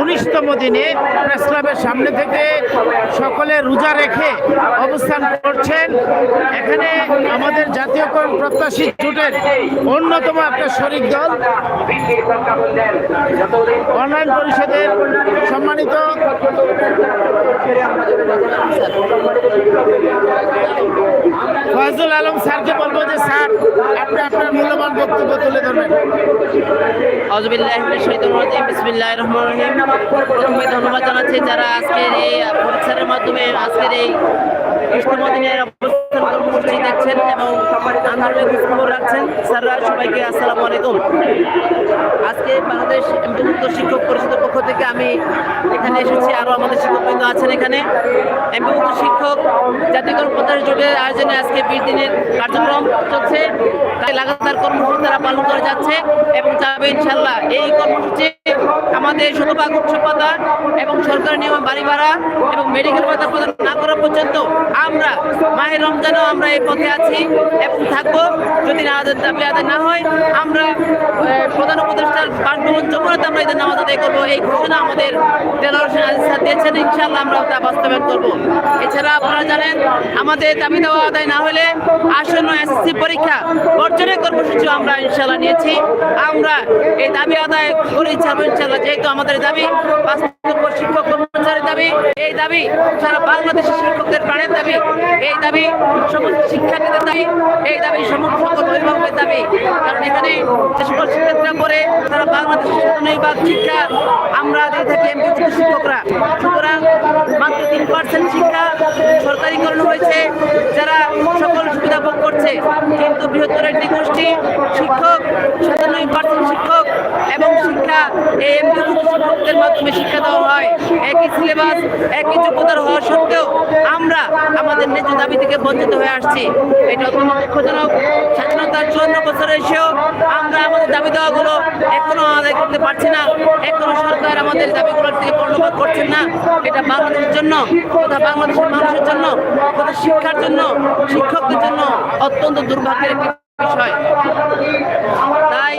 উনিশতম দিনে প্রেস ক্লাবের সামনে থেকে সকলে রোজা রেখে অবস্থান করছেন। এখানে আমাদের জাতীয় জাতীয়করণ প্রত্যাশী জোটের অন্যতম একটা শরিক দল। অনলাইন পরিষদের সম্মানিত ফয়জুল আলম স্যারকে বলব যে, স্যার, আপনি আপনার মূল্যবান বক্তব্য তুলে ধরবেন। বিসমিল্লাহ রহমান রহিম। প্রথমে ধন্যবাদ জানাচ্ছি যারা আজকের এই পরীক্ষার মাধ্যমে, আজকের এই ইজতেমা অবস্থান দেখছেন এবং আন্দোলনের খবর রাখছেন। স্যাররা, সবাইকে আসসালামু আলাইকুম। আজকে বাংলাদেশ এমপিভুক্ত শিক্ষক পরিষদের পক্ষ থেকে আমি এখানে এসেছি। আরও আমাদের শিক্ষকবৃন্দ আছেন এখানে। এমপিভুক্ত শিক্ষক জাতীয়করণ প্রচার জোটের আয়োজনে আজকে বিশ দিনের কার্যক্রম চলছে। তাই লাগাতার কর্মসূচি তারা পালন করে যাচ্ছে এবং যাবে ইনশাল্লাহ এই কর্মসূচি আমাদের শতভাগ উৎসব এবং সরকারি নিয়মে বাড়ি ভাড়া এবং মেডিকেল ভাতা প্রদান না করা পর্যন্ত আমরা মাহের রমজানও আমরা এই পথে আছি এবং থাকব। যদি না আমাদের দাবি আদায় না হয়, আমরা প্রধান উপদেষ্টার বাসভবন যমুনাতে আমরা এদের নামাজ আদায় করব, এই ঘোষণা আমাদের স্যার দিয়েছেন ইনশাল্লাহ আমরা তা বাস্তবায়ন করব। এছাড়া আপনারা জানেন, আমাদের দাবি দেওয়া আদায় না হলে আসন্ন এসএসসি পরীক্ষা বর্জনের কর্মসূচি আমরা ইনশাল্লাহ নিয়েছি। আমরা এই দাবি আদায় করে ছাড়বো ইনশাল্লাহ যেহেতু আমাদের দাবি শিক্ষক কর্মচারীর দাবি, এই দাবি সারা বাংলাদেশের শিক্ষকদের প্রাণের দাবি, এই দাবি সমস্ত শিক্ষার্থীদের দাবি, এই দাবি সমস্ত অভিভাবকের দাবি। কারণ এখানে যে সকল শিক্ষার্থীরা করে তারা বাংলাদেশের শতনির্বাদ শিক্ষা, আমরা দিয়ে থাকি এমপিভুক্ত শিক্ষকরা। সুতরাং মাত্র তিন পার্সেন্ট শিক্ষা সরকারিকরণ হয়েছে, যারা সকল সুবিধা ভোগ করছে। কিন্তু বৃহত্তর একটি গোষ্ঠী, শিক্ষক, সাতানব্বই পার্সেন্ট শিক্ষক এবং শিক্ষা এই এমপিভুক্ত শিক্ষকদের মাধ্যমে শিক্ষা দেওয়া হয়। একই সিলেবাস একই যোগ্যতার হওয়া সত্ত্বেও আমরা আমাদের ন্যায্য দাবি থেকে বঞ্চিত হয়ে আসছি। এটা অত্যন্ত দুঃখজনক। স্বাধীনতার চুয়ান্ন বছর এসেও আমরা আমাদের দাবি দেওয়াগুলো এখনও আদায় করতে পারছি না। এখনও সরকার আমাদের দাবিগুলোর থেকে কর্ণপাত করছেন না। এটা বাংলাদেশের জন্য তথা বাংলাদেশের মানুষের জন্য তথা শিক্ষার জন্য, শিক্ষকদের জন্য অত্যন্ত দুর্ভাগ্যের বিষয়। তাই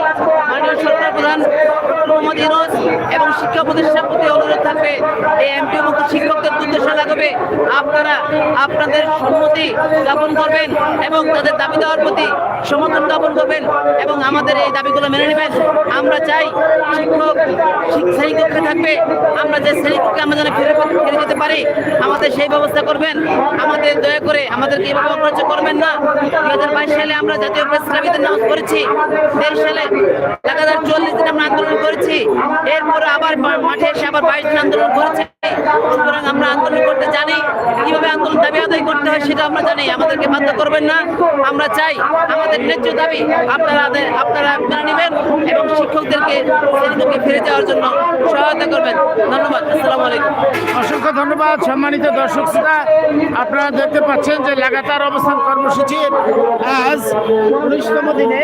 সরকার Kelurahan Bromo terus এবং শিক্ষা প্রতিষ্ঠানের প্রতি অনুরোধ থাকবে, এই এমপি মুক্ত শিক্ষকদের উদ্দেশ্যে লাগাবে। আপনারা আপনাদের সম্মতি জ্ঞাপন করবেন এবং তাদের দাবি দেওয়ার প্রতি সমর্থন জ্ঞাপন করবেন এবং আমাদের এই দাবিগুলো মেনে নেবেন। আমরা চাই শিক্ষক শিক- শ্রেণীকক্ষে থাকবে। আমরা যে শ্রেণীকক্ষে আমরা যেন ফিরে ফিরে যেতে পারি, আমাদের সেই ব্যবস্থা করবেন। আমাদের দয়া করে আমাদেরকে এভাবে অগ্রাহ্য করবেন না। দু হাজার বাইশ সালে আমরা জাতীয় প্রেস নামাজ করেছি তেইশ সালে লাগাতার চল্লিশ দিন আমরা আন্দোলন করেছি। এরপরে আবার মাঠে এসে আবার বাইশ আন্দোলন করেছে। সুতরাং আমরা আন্দোলন করতে জানি। আন্দোলন দাবি আদায় করতে হয় সেটা আমরা জানি আমাদেরকে বাধ্য করবেন না। আমরা চাই আমাদের ন্যায্য দাবি আপনারা আপনারা মেনে নেবেন এবং শিক্ষকদেরকে শ্রেণীকক্ষে ফিরে যাওয়ার জন্য সহায়তা করবেন। ধন্যবাদ আসসালামু আলাইকুম। অসংখ্য ধন্যবাদ সম্মানিত দর্শক শ্রোতা। আপনারা দেখতে পাচ্ছেন যে লাগাতার অবস্থান কর্মসূচির আজ উনিশতম দিনে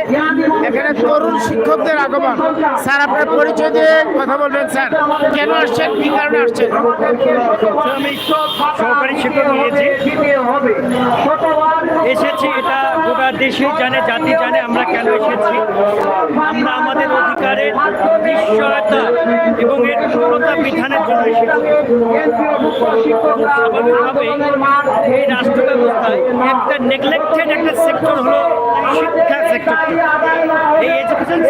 এখানে তরুণ শিক্ষকদের আগমন। স্যার আপনার পরিচয় দিয়ে কথা বলবেন স্যার। কেন আসছেন? কি কারণে আসছেন? সহকারী শিক্ষক এসেছি। এটা গোটা দেশে জানে, জাতি জানে আমরা কেন এসেছি। আমরা আমাদের অধিকারের নিশ্চয়তা এবং এর পূর্ণতা বিধানের জন্য এসেছি। এই রাষ্ট্র ব্যবস্থায় একটা নেগলেক্টেড একটা সেক্টর হলো শিক্ষা সেক্টরটা এই এডুকেশন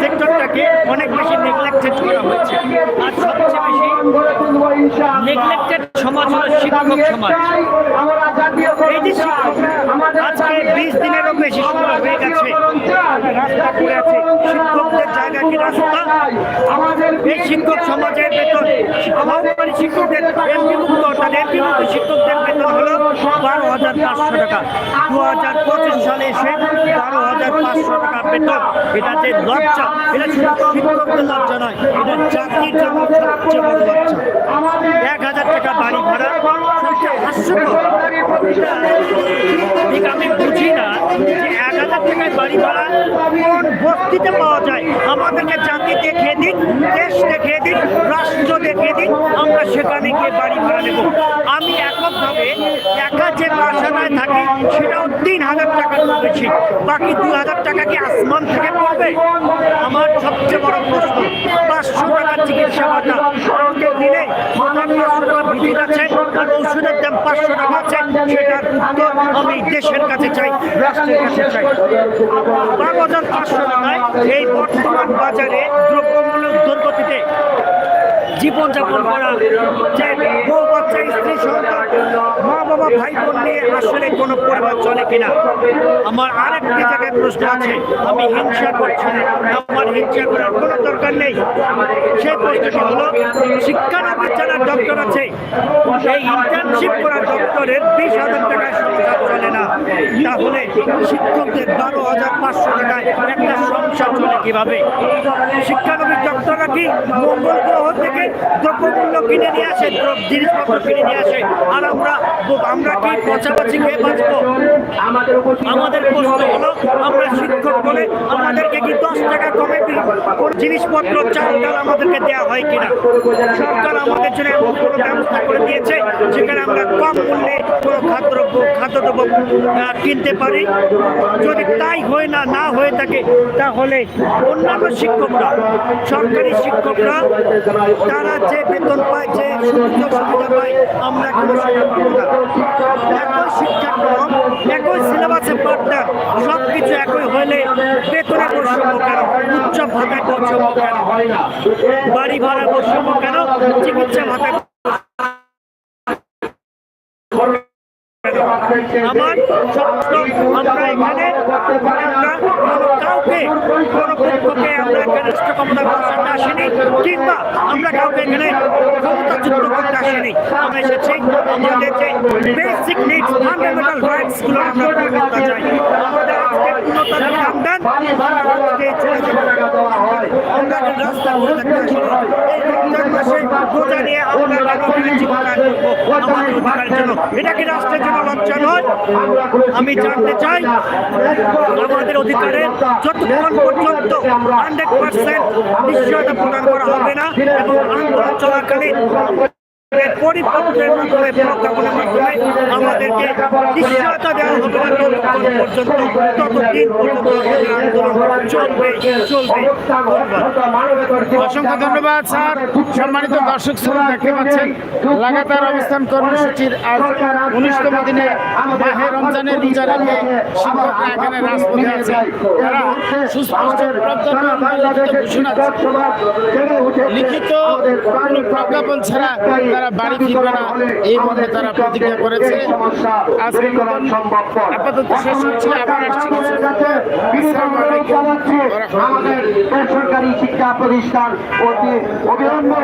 সেক্টরটাকে অনেক বেশি নেগলেক্টেড করা হয়েছে। আর সবচেয়ে বেশি নেগলেক্টেড সমাজ হলো শিক্ষক সমাজ। এই যে শিক্ষক আজকে বিশ দিনেরও বেশি সময় হয়ে গেছে। রাস্তা পড়ে আছে। শিক্ষকদের জায়গা কি রাস্তা? এই শিক্ষক সমাজের বেতন সহকারী শিক্ষকদের এমপিভুক্ত অর্থাৎ এমপিভুক্ত শিক্ষকদের বেতন হলো বারো হাজার পাঁচশো টাকা। দু হাজার পঁচিশ সালে এসে বারো হাজার পাঁচশো টাকা বেতন। এটা যে লজ্জা এটা শুধু শিক্ষকদের লজ্জা নয় এটা জাতির জন্য সবচেয়ে বড় লজ্জা এক হাজার টাকা বাড়ি ভাড়া আমি বুঝি না যে এক বাড়ি ভাড়া কোন পাওয়া যায় আমাদেরকে জাতি দেখিয়ে দিন দেশ দেখিয়ে দিন রাষ্ট্র আমরা সেখানে গিয়ে বাড়ি ভাড়া নেব আমি এককভাবে একা যে বাসানায় থাকি সেটাও তিন হাজার টাকা বেশি বাকি দু হাজার টাকা কি আসমান থেকে পড়বে আমার সবচেয়ে বড় প্রশ্ন পাঁচশো টাকার চিকিৎসা ভাতা টাকা বিদ্যুৎ আছে আর দাম পাঁচশো টাকা চাই সেটার উত্তর আমি দেশের কাছে চাই, রাষ্ট্রের কাছে চাই। বারো হাজার পাঁচশো টাকায় এই বর্তমান বাজারে দ্রব্যমূল্য দুর্গতিতে জীবনযাপন করা। যে বউ বাচ্চা, স্ত্রী সন্তান, মা বাবা, ভাই বোন নিয়ে আসলে কোনো পরিবার চলে কিনা। আমার আরেকটি জায়গায় প্রশ্ন আছে, আমি হিংসা করছি না। আমার হিংসা করার কোনো দরকার নেই। সেই প্রশ্নটি হলো শিক্ষানবিদ যারা ডক্টর আছে। এই ইন্টার্নশিপ করা ডক্টরের বিশ হাজার টাকায় সংসার চলে না। তাহলে শিক্ষকদের বারো হাজার পাঁচশো টাকায় একটা সংসার চলে কীভাবে? শিক্ষানবিদ ডক্টররা কি মঙ্গল গ্রহ থেকে দ্রব্যমূল্য কিনে নিয়ে আসে জিনিসপত্র কিনে নিয়ে আসে। আর আমরা আমরা কি পচাপাচি খেয়ে বাঁচবো? আমাদের প্রশ্ন হলো আমরা শিক্ষক বলে আমাদেরকে কি দশ টাকা কমে কোন জিনিসপত্র চাল ডাল আমাদেরকে দেওয়া হয় কিনা? সরকার আমাদের জন্য এমন কোনো ব্যবস্থা করে দিয়েছে যেখানে আমরা কম মূল্যে কোনো খাদ্যদ্রব্য খাদ্যদ্রব্য কিনতে পারি। যদি তাই হয় না না হয়ে থাকে তাহলে অন্যান্য শিক্ষকরা সরকারি শিক্ষকরা তারা যে বেতন পায় যে সুযোগ সুবিধা পায় আমরা কোনো সেটা পাবো না। একই শিক্ষাক্রম, একই সিলেবাসে পাঠদান সব কিছু একই হলে বেতনে বৈষম্য কেন? উচ্চ ভাতায় বৈষম্য কেন? বাড়ি ভাড়া বৈষম্য কেন? চিকিৎসা ভাতায় আমার আমরা এখানে কাউকে কোনো পক্ষকে ক্ষমতা বসাতে আসিনি কিংবা আমরা কাউকে এখানে আমরা এসেছি বেসিক নিডস ফান্ডামেন্টাল আমরা পূরণ করতে চাই। আমাদের আজকে আমরা রাস্তা থাকতে এই রমজান মাসে রোজা নিয়ে আমরা এটা কি রাষ্ট্রের জন্য লজ্জা নয়? আমি জানতে চাই, আমাদের অধিকারে যতক্ষণ পর্যন্ত হান্ড্রেড পার্সেন্ট নিশ্চয়তা প্রদান করা হবে না এবং আন্দোলন চলাকালীন অসংখ্য ধন্যবাদ, স্যার। সম্মানিত দর্শক শ্রোতা, দেখতে পাচ্ছেন, লাগাতার অবস্থান কর্মসূচির আজ উনিশতম দিনে মাহে রমজানের রোজা রেখে শিক্ষকরা এখানে রাজপথে আছে। তারা সুস্পষ্ট ঘোষণা লিখিত প্রজ্ঞাপন ছাড়া তারা বাড়ি ফিরবে না এই মর্মে তারা প্রতিজ্ঞা করেছে। আজকে আপাতত শেষ হচ্ছে আবার আসছি। আমাদের বেসরকারি শিক্ষা প্রতিষ্ঠান অতি অবিলম্বে